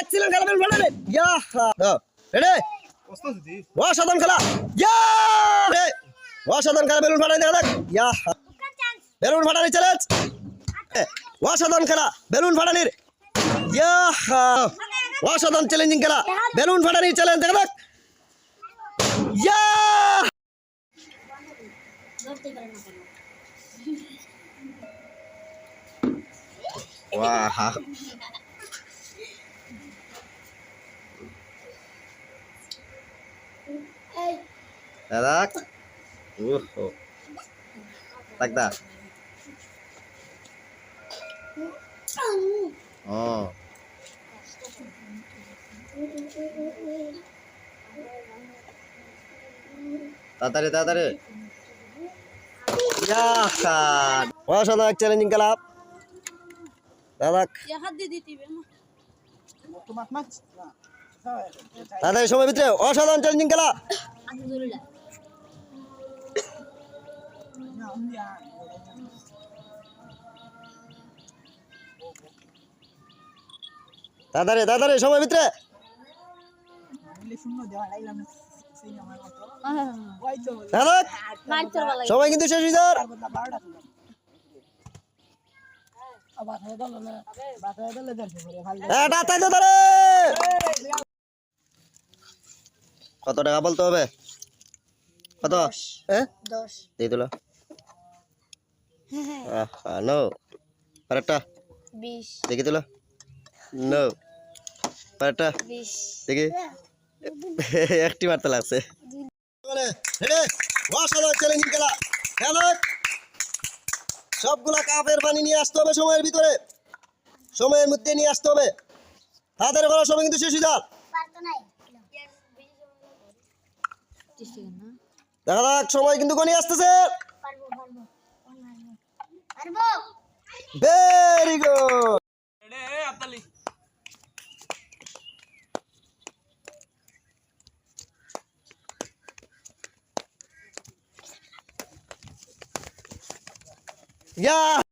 Excellent খেলা balloon ফাটানি ইয়া ready? অসাধারণ খেলা। ইয়া, রে। অসাধারণ খেলা, বেলুন ফাটানি দেখা। ইয়া বেলুন ফাটানি চ্যালেঞ্জ অসাধারণ খেলা, বেলুন ফাটানির। ইয়া অসাধারণ চ্যালেঞ্জিং খেলা, বেলুন ফাটানির চ্যালেঞ্জ দেখা যাক ইয়া। Wah. Uh. oh. Tak dah. Oh. তাড়াতাড়ি তাড়াতাড়ি অসাধারণ চ্যালেঞ্জিং দাদাক তাড়াতাড়ি সময় ভিতরে অসাধারণ চ্যালেঞ্জিং খেলা তাড়াতাড়ি তাড়াতাড়ি সময় ভিতরে। দাদাক সময় কিন্তু শেষ হয়ে যাওয়ার। তারে কত টাকা বলতে হবে? কত? হ্যাঁ দিয়ে দিল। নো আরেকটা বিশ। দিল? নো আরেকটা দেখি। একটি মারতে লাগছে। চ্যালেঞ্জিং খেলা। খেলা সবগুলা কাপের পানি নিয়ে আসতে হবে সময়ের ভিতরে। সময়ের মধ্যে নিয়ে আসতে হবে। তাদের করার সময় কিন্তু শেষ হয়ে যাক। দেখা যাক সময় কিন্তু কোনি আসতেছে। Very good yeah